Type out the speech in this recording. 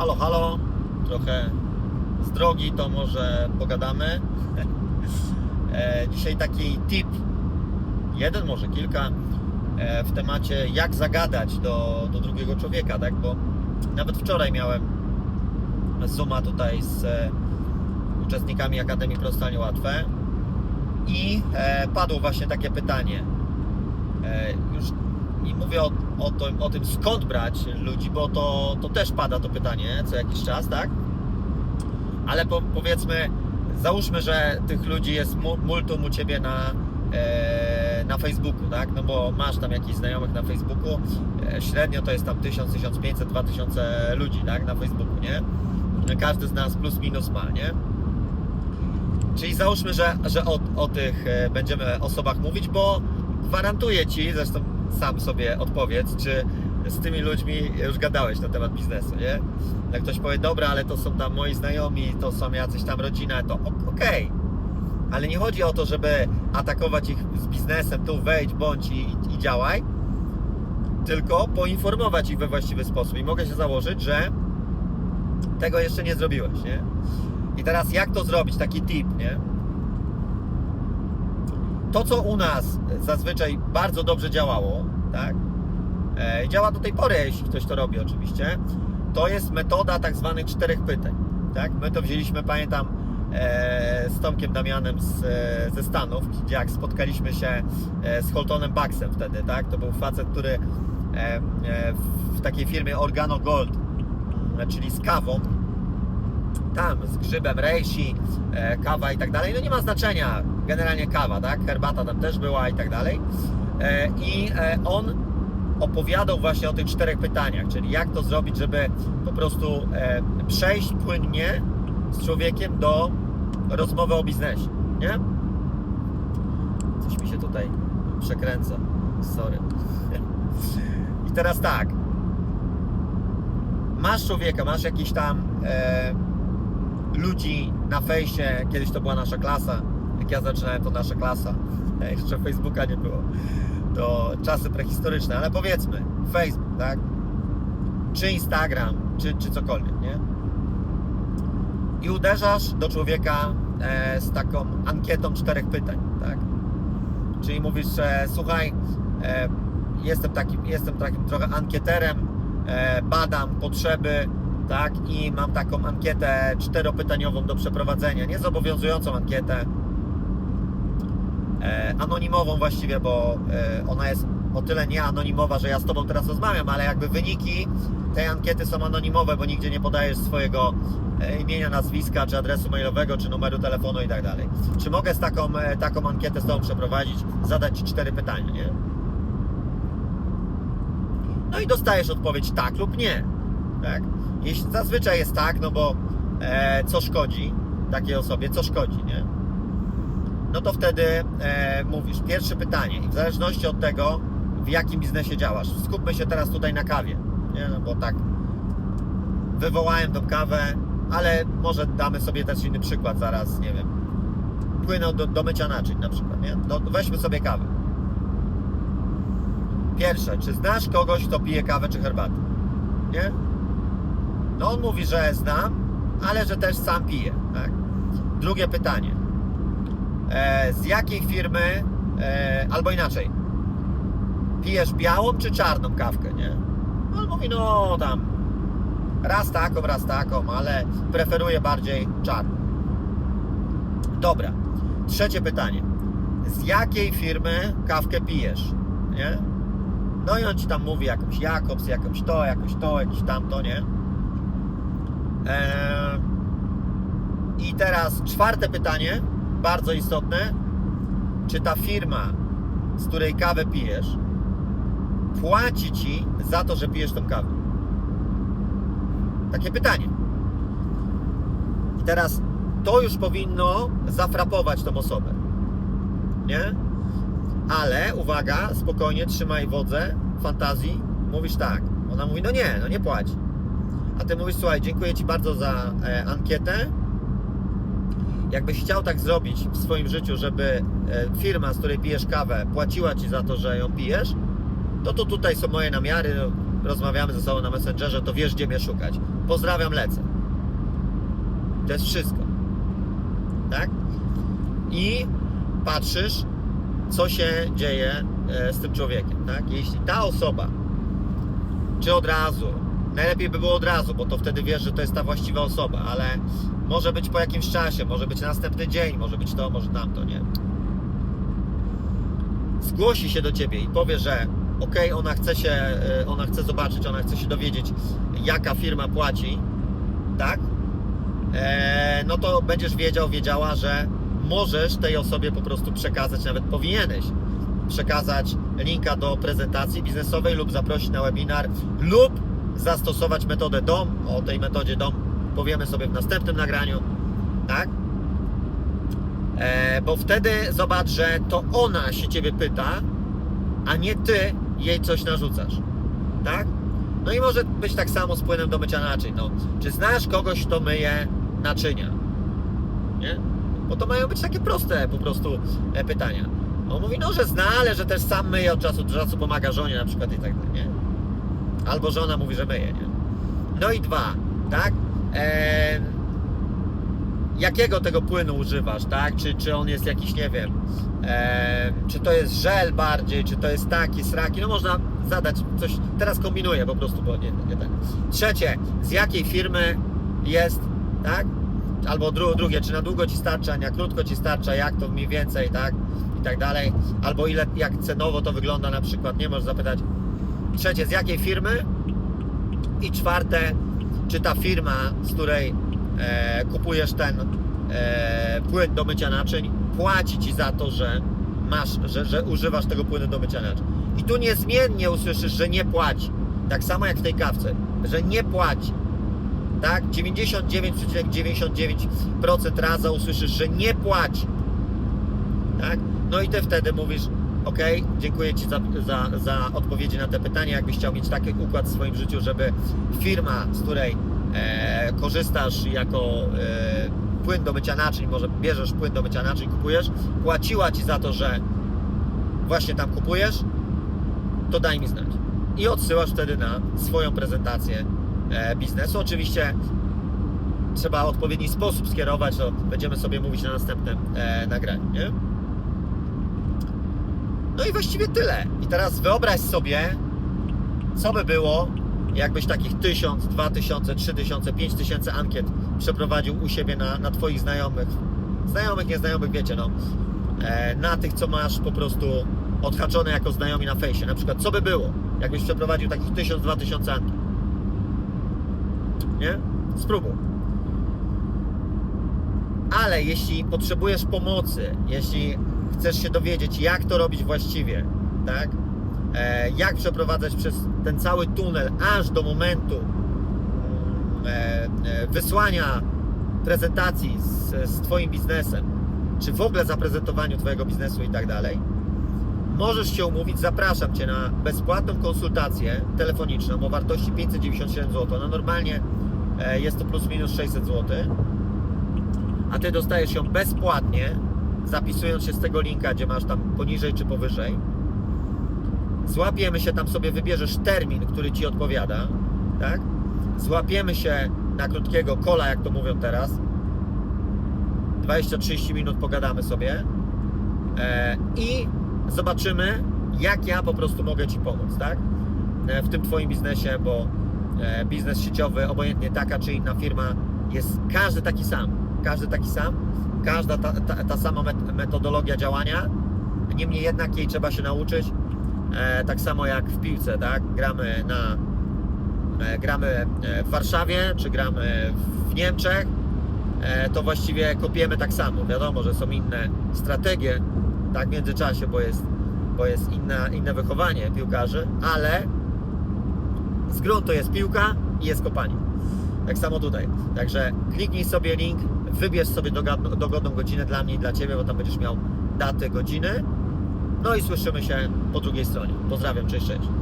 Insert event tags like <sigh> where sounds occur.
Halo, halo, trochę z drogi to może pogadamy. <laughs> E, Dzisiaj taki tip, jeden może kilka, e, w temacie jak zagadać do, do drugiego człowieka, tak? Bo nawet wczoraj miałem Zooma tutaj z e, uczestnikami Akademii Prosto Łatwe i padło właśnie takie pytanie. Już nie mówię o, o, to, o tym skąd brać ludzi, bo to, to też pada to pytanie co jakiś czas, tak? Ale po, powiedzmy, załóżmy, że tych ludzi jest mu- multum u Ciebie na, e, na Facebooku, tak? No bo masz tam jakichś znajomych na Facebooku, e, średnio to jest tam 1000, 1500, 2000 ludzi, tak? Na Facebooku, nie? Każdy z nas plus minus ma, nie? Czyli załóżmy, że, że o, o tych e, będziemy osobach mówić, bo gwarantuję Ci, zresztą sam sobie odpowiedz, czy z tymi ludźmi już gadałeś na temat biznesu, nie? Jak ktoś powie, dobra, ale to są tam moi znajomi, to są jacyś tam rodzina, to ok- okej. Ale nie chodzi o to, żeby atakować ich z biznesem, tu wejdź, bądź i, i działaj, tylko poinformować ich we właściwy sposób. I mogę się założyć, że tego jeszcze nie zrobiłeś, nie? I teraz jak to zrobić? Taki tip, nie? To, co u nas zazwyczaj bardzo dobrze działało, tak? E, działa do tej pory, jeśli ktoś to robi oczywiście, to jest metoda tak zwanych czterech pytań, tak? My to wzięliśmy, pamiętam, e, z Tomkiem Damianem z, e, ze Stanów, gdzie jak spotkaliśmy się e, z Holtonem Baxem wtedy, tak? To był facet, który e, e, w takiej firmie Organo Gold, m, czyli z kawą, tam z grzybem reishi, e, kawa i tak dalej, no nie ma znaczenia, generalnie kawa, tak, herbata tam też była i tak dalej. E, i e, on opowiadał właśnie o tych czterech pytaniach, czyli jak to zrobić, żeby po prostu e, przejść płynnie z człowiekiem do rozmowy o biznesie, nie? Coś mi się tutaj przekręca, sorry. <laughs> I teraz tak, masz człowieka, masz jakiś tam e, ludzi na fejsie, kiedyś to była nasza klasa, jak ja zaczynałem, to nasza klasa, e, jeszcze Facebooka nie było, to czasy prehistoryczne, ale powiedzmy, Facebook, tak, czy Instagram, czy, czy cokolwiek, nie? I uderzasz do człowieka e, z taką ankietą czterech pytań, tak? Czyli mówisz, że słuchaj, e, jestem takim, jestem takim trochę ankieterem, e, badam potrzeby, tak, i mam taką ankietę czteropytaniową do przeprowadzenia, niezobowiązującą ankietę, e, anonimową właściwie, bo e, ona jest o tyle nie anonimowa, że ja z Tobą teraz rozmawiam, ale jakby wyniki tej ankiety są anonimowe, bo nigdzie nie podajesz swojego e, imienia, nazwiska, czy adresu mailowego, czy numeru telefonu i tak dalej. Czy mogę z taką, e, taką ankietę z Tobą przeprowadzić, zadać Ci cztery pytania, nie? No i dostajesz odpowiedź tak lub nie. Tak? Jeśli zazwyczaj jest tak, no bo e, co szkodzi takiej osobie, co szkodzi, nie? No to wtedy e, mówisz, pierwsze pytanie i w zależności od tego, w jakim biznesie działasz, skupmy się teraz tutaj na kawie, nie? No bo tak wywołałem tą kawę, ale może damy sobie też inny przykład zaraz, nie wiem, płynął do, do mycia naczyń na przykład, nie? To weźmy sobie kawę. Pierwsze, czy znasz kogoś, kto pije kawę czy herbatę? Nie? No on mówi, że znam, ale że też sam pije. Tak? Drugie pytanie. E, z jakiej firmy, e, albo inaczej, pijesz białą czy czarną kawkę, nie? On mówi, no tam, raz taką, raz taką, ale preferuję bardziej czarną. Dobra. Trzecie pytanie. Z jakiej firmy kawkę pijesz, nie? No i on ci tam mówi jakąś Jakobs, jakąś to, jakąś to, jakieś tamto, nie? Eee, I teraz czwarte pytanie, bardzo istotne. Czy ta firma, z której kawę pijesz, płaci ci za to, że pijesz tą kawę? Takie pytanie. I teraz to już powinno zafrapować tą osobę. Nie? Ale uwaga, spokojnie, trzymaj wodze fantazji. Mówisz tak. Ona mówi, no nie, no nie płaci. A ty mówisz, słuchaj, dziękuję Ci bardzo za e, ankietę. Jakbyś chciał tak zrobić w swoim życiu, żeby e, firma, z której pijesz kawę, płaciła Ci za to, że ją pijesz, to to tutaj są moje namiary. No, rozmawiamy ze sobą na Messengerze, to wiesz, gdzie mnie szukać. Pozdrawiam, lecę. To jest wszystko. Tak? I patrzysz, co się dzieje e, z tym człowiekiem, tak? Jeśli ta osoba, czy od razu, najlepiej by było od razu, bo to wtedy wiesz, że to jest ta właściwa osoba, ale może być po jakimś czasie, może być następny dzień, może być to, może tamto, nie? Zgłosi się do ciebie i powie, że okej, ona chce się, e, ona chce zobaczyć, ona chce się dowiedzieć, jaka firma płaci, tak? E, no to będziesz wiedział, wiedziała, że możesz tej osobie po prostu przekazać, nawet powinieneś przekazać linka do prezentacji biznesowej lub zaprosić na webinar lub zastosować metodę DOM. O tej metodzie DOM powiemy sobie w następnym nagraniu, tak? E, bo wtedy zobacz, że to ona się ciebie pyta, a nie ty jej coś narzucasz, tak? No i może być tak samo z płynem do mycia naczyń. No, czy znasz kogoś, kto myje naczynia? Nie? Bo to mają być takie proste po prostu e, pytania. On mówi, no, że zna, ale że też sam myje od czasu do czasu, pomaga żonie na przykład i tak dalej, nie? Albo żona mówi, że myje, nie? No i dwa, tak? Jakiego tego płynu używasz, tak? Czy, czy on jest jakiś, nie wiem, em, czy to jest żel bardziej, czy to jest taki, sraki, no można zadać coś, teraz kombinuję po prostu, bo nie, nie ten. Trzecie, z jakiej firmy jest, tak? Albo dru, drugie, czy na długo Ci starcza, na krótko Ci starcza, jak to mniej więcej, tak? I tak dalej. Albo ile, jak cenowo to wygląda na przykład, nie możesz zapytać. Trzecie, z jakiej firmy? I czwarte, czy ta firma, z której e, kupujesz ten e, płyn do mycia naczyń, płaci Ci za to, że masz, że, że używasz tego płynu do mycia naczyń. I tu niezmiennie usłyszysz, że nie płaci. Tak samo jak w tej kawce, że nie płaci. Tak? 99,99% raza usłyszysz, że nie płaci. Tak? No i ty wtedy mówisz, ok, dziękuję Ci za, za, za odpowiedzi na te pytania. Jakbyś chciał mieć taki układ w swoim życiu, żeby firma, z której e, korzystasz jako e, płyn do mycia naczyń, może bierzesz płyn do mycia naczyń, kupujesz, płaciła Ci za to, że właśnie tam kupujesz, to daj mi znać. I odsyłasz wtedy na swoją prezentację e, biznesu. Oczywiście trzeba w odpowiedni sposób skierować, to będziemy sobie mówić na następnym e, nagraniu, nie? No i właściwie tyle. I teraz wyobraź sobie, co by było, jakbyś takich 1000, 2000, 3000, 5000 ankiet przeprowadził u siebie na, na Twoich znajomych. Znajomych, nieznajomych, wiecie, no. E, na tych, co masz po prostu odhaczone jako znajomi na fejsie. Na przykład, co by było, jakbyś przeprowadził takich 1000, 2000 ankiet? Nie? Spróbuj. Ale jeśli potrzebujesz pomocy, jeśli chcesz się dowiedzieć, jak to robić właściwie, tak? E, jak przeprowadzać przez ten cały tunel aż do momentu mm, e, e, wysłania prezentacji z, z Twoim biznesem, czy w ogóle zaprezentowaniu Twojego biznesu i tak dalej, możesz się umówić, zapraszam Cię na bezpłatną konsultację telefoniczną o wartości 597 zł. No normalnie jest to plus minus 600 zł, a Ty dostajesz ją bezpłatnie, zapisując się z tego linka, gdzie masz tam poniżej czy powyżej. Złapiemy się, tam sobie wybierzesz termin, który Ci odpowiada, tak? Złapiemy się na krótkiego kola, jak to mówią teraz. 20-30 minut pogadamy sobie e, i zobaczymy, jak ja po prostu mogę Ci pomóc, tak? E, w tym Twoim biznesie, bo e, biznes sieciowy, obojętnie taka czy inna firma, jest każdy taki sam. Każdy taki sam, każda ta, ta, ta sama met- metodologia działania, niemniej jednak jej trzeba się nauczyć. E, tak samo jak w piłce, tak? Gramy na e, gramy e, w Warszawie, czy gramy w Niemczech, e, to właściwie kopiemy tak samo. Wiadomo, że są inne strategie tak w międzyczasie, bo jest, bo jest inna, inne wychowanie piłkarzy, ale z gruntu jest piłka i jest kopanie. Tak samo tutaj. Także kliknij sobie link, wybierz sobie dogodną, godzinę dla mnie i dla Ciebie, bo tam będziesz miał daty, godziny. No i słyszymy się po drugiej stronie. Pozdrawiam, cześć, cześć.